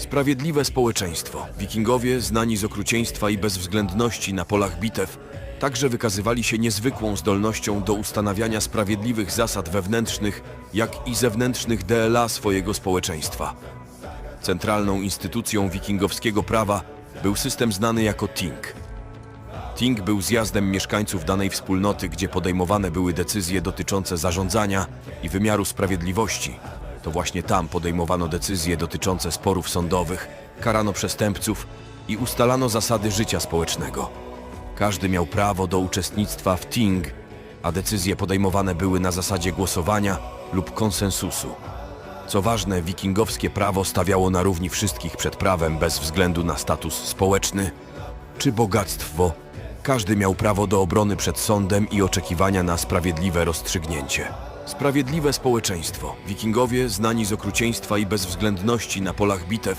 Sprawiedliwe społeczeństwo. Wikingowie, znani z okrucieństwa i bezwzględności na polach bitew, także wykazywali się niezwykłą zdolnością do ustanawiania sprawiedliwych zasad wewnętrznych, jak i zewnętrznych DLA swojego społeczeństwa. Centralną instytucją wikingowskiego prawa był system znany jako Ting. Ting był zjazdem mieszkańców danej wspólnoty, gdzie podejmowane były decyzje dotyczące zarządzania i wymiaru sprawiedliwości. To właśnie tam podejmowano decyzje dotyczące sporów sądowych, karano przestępców i ustalano zasady życia społecznego. Każdy miał prawo do uczestnictwa w Ting, a decyzje podejmowane były na zasadzie głosowania lub konsensusu. Co ważne, wikingowskie prawo stawiało na równi wszystkich przed prawem bez względu na status społeczny czy bogactwo. Każdy miał prawo do obrony przed sądem i oczekiwania na sprawiedliwe rozstrzygnięcie. Sprawiedliwe społeczeństwo. Wikingowie, znani z okrucieństwa i bezwzględności na polach bitew,